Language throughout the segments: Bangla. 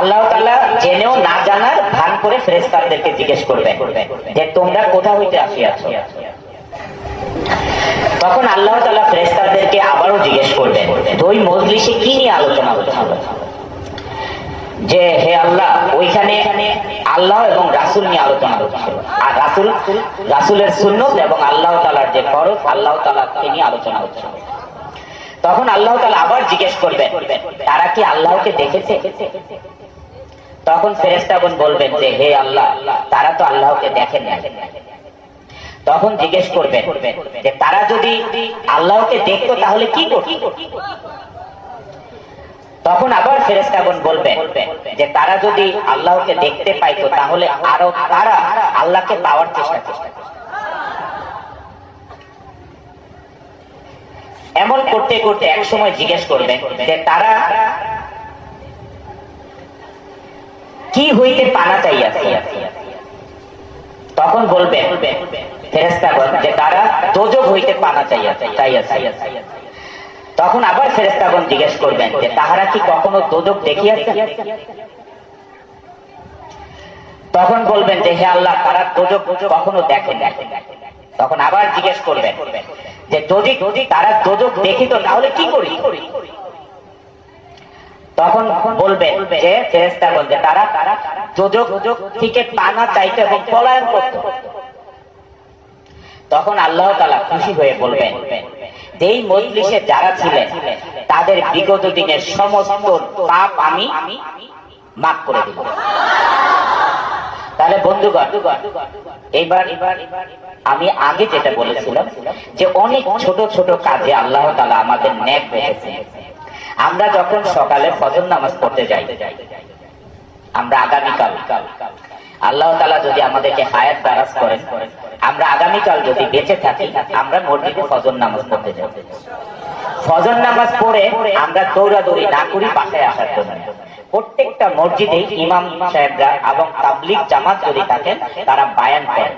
আল্লাহ তাআলা জেনেও আবারও জিজ্ঞেস করবেন ওই মজলিসে কি নিয়ে আলোচনা যে হে আল্লাহ, ওইখানে আল্লাহ এবং রাসুল নিয়ে আলোচনা হচ্ছিল আর রাসুল, রাসুলের সুন্নত এবং আল্লাহ তালার যে ফরজ, আল্লাহ তালাকে নিয়ে আলোচনা হচ্ছিল তখন আল্লাহ তালা আবার জিজ্ঞেস করবেন, তারা কি আল্লাহকে দেখেছে? তখন ফেরেস্তাগণ বলবেন যে, হে আল্লাহ, তারা তো আল্লাহকে দেখেন না তখন জিজ্ঞেস করবেন যে, তারা যদি আল্লাহকে দেখতো তাহলে কি করতো? তখন আবার ফেরেস্তাগণ বলবেন যে, তারা যদি আল্লাহকে দেখতে পাইতো তাহলে আরও তারা আল্লাহকে পাওয়ার চেষ্টা করত। এমন করতে করতে এক সময় জিজ্ঞেস করবেন যে, তারা কি হইতে পানা চাইয়াছে তখন বলবেন ফেরেস্তাগণ যে, তারা দোজক হইতে পানা চাইয়াছে চাইয়াছে তখন আবার ফেরেস্তাগণ জিজ্ঞেস করবেন যে, তাহারা কি কখনো দোজক দেখিয়াছে? তখন বলবেন যে, হে আল্লাহ, তারা দোজক কখনো দেখেন তখন আবার জিজ্ঞেস করবেন যে, যদি যদি তারা দোজক দেখিত তাহলে কি করি? তখন বলবেন যে ফেরেস্তাগণ যে তারা তারা থেকে পানা চাইতে এবং পলায়ন করত। তখন আল্লাহ তালা খুশি হয়ে বলবেন যেই মজলিসে যারা ছিলেন, তাদের বিগত দিনের সমস্ত পাপ আমি মাফ করে দিব। তাহলে বন্ধুগণ এইবার আমি আগে যেটা বলেছিলাম যে অনেক ছোট ছোট কাজে আল্লাহ তালা আমাদের ন্যাক রেখেছে আমরা যখন সকালে ফজর নামাজ পড়তে যাই, আমরা আগামীকাল, আল্লাহ তালা যদি আমাদেরকে হায়াত দারাজ করেন, আমরা আগামীকাল যদি বেঁচে থাকি, আমরা মসজিদে ফজর নামাজ পড়তে যাব। ফজর নামাজ পড়ে আমরা দৌড়াদৌড়ি না করি বাসায় আসার জন্য। প্রত্যেকটা মসজিদে ইমাম সাহেবরা এবং তাবলিক জামাত যদি থাকেন, তারা বায়ান করেন।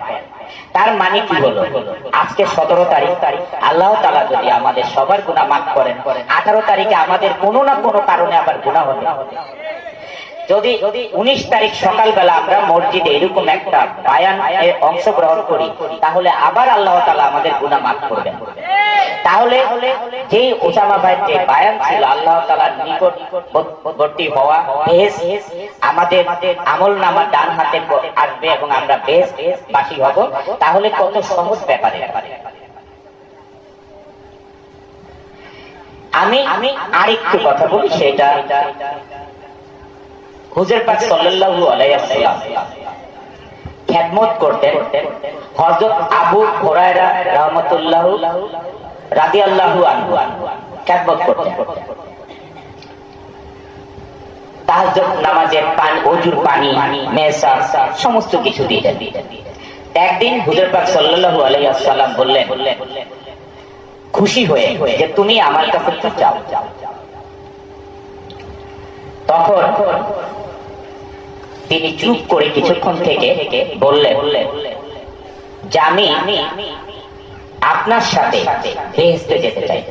তার মানে কি হলো? আজকে সতেরো তারিখ। তারিখ আল্লাহ তালা যদি আমাদের সবার গুণা মাফ করেন, আঠারো তারিখে আমাদের কোনো না কোনো কারণে আবার গুণা হবে। যদি উনিশ তারিখ সকালবেলা আমরা মসজিদে এরকম একটা বায়ান অংশগ্রহণ করি, তাহলে আবার আল্লাহ তালা আমাদের গুণা মাফ করবেন। তাহলে যেই ওসামা ভাই যে বায়ান ছিল, আল্লাহ তালার নিকটবর্তী হওয়া আমাদের আমল নামা ডান হাতে আসবে এবং আমরা বেশ বাসী হব। তাহলে কত সহজ ব্যাপারে আমি আমি আরেকটু কথা বলি, সেটা হুজুর পাক সাল্লাল্লাহু আলাইহি ওয়াসাল্লাম খেদমত করতেন হযরত আবু হুরায়রা রাহমাতুল্লাহ রাদিয়াল্লাহু আনহু খেদমত করতেন। তাহাজ্জুদ পানি, ওজুর পানি মেসা সমস্ত কিছু দিতেন। একদিন হুজুর পাক সাল্লাল্লাহু আলাইহি ওয়াসাল্লাম বললেন, খুশি হয়ে যে তুমি আমার কাছে চাও? তখন তিনি চুপ করে কিছুক্ষণ থেকে বললেন যে আমি আপনার সাথে বেহেস্তে যেতে চাই।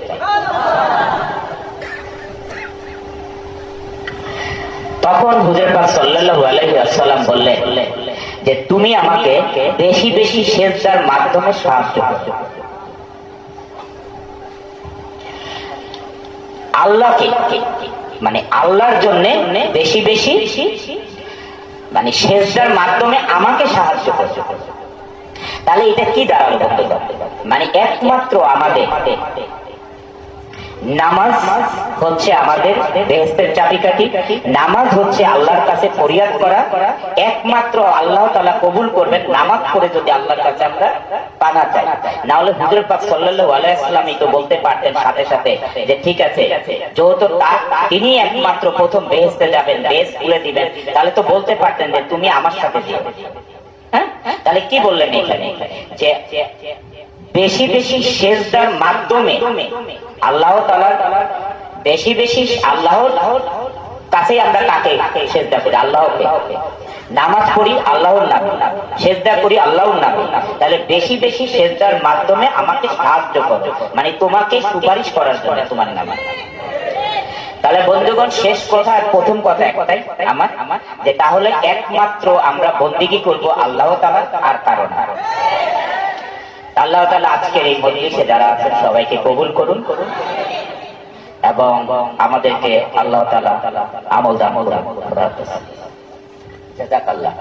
তখন হুজুর পাক সাল্লাল্লাহু আলাইহি ওয়াসাল্লাম বললেন যে, তুমি আমাকে বেশি বেশি সেজদার মাধ্যমে সাহায্য করো। আল্লাহকে মানে আল্লাহর জন্য বেশি বেশি মানে সেজদার মাধ্যমে আমাকে সাহায্য করছে তাহলে এটা কি দাঁড়ানো মানে একমাত্র আমাদের। নামাজ হচ্ছে আমাদের বেহেস্তের চাবিকাঠি। নামাজ হচ্ছে আল্লাহর কাছে ফরিয়াদ করা। একমাত্র আল্লাহ তালা কবুল করবেন নামাজ করে যদি আল্লাহর কাছে আমরা পানা চাই। না হলে হুজুর পাক সাল্লাল্লাহু আলাইহি সাল্লামই তো বলতে পারতেন সাথে সাথে যে, ঠিক আছে, যেহেতু তার, তিনি একমাত্র প্রথম বেহেস্তে যাবেন, বেহেস খুলে দিবেন, তাহলে তো বলতে পারতেন যে, তুমি আমার সাথে দিও হ্যাঁ? তাহলে কি বললেন এখানে? যে বেশি বেশি সেজদার মাধ্যমে আল্লাহ তালার বেশি বেশি আল্লাহর কাছেই আমরা কাকে সেজদা করি, আল্লাহকে। নামাজ পড়ি আল্লাহর নামে, সেজদা করি আল্লাহর নামে। তাহলে বেশি বেশি সেজদার মাধ্যমে আমাকে সাহায্য করো মানে তোমাকে সুপারিশ করার জন্য তোমার নামে। তাহলে বন্ধুগণ, শেষ কথা আর প্রথম কথা একটাই আমার আমার যে তাহলে একমাত্র আমরা বন্দিগি করব আল্লাহ তাআলা আর কারণ না। আল্লাহ তাআলা আজকের এই মজলিসে যারা আছেন সবাইকে কবুল করুন এবং আমাদেরকে আল্লাহ তালা আমল দামল করুন। জাযাকাল্লাহ।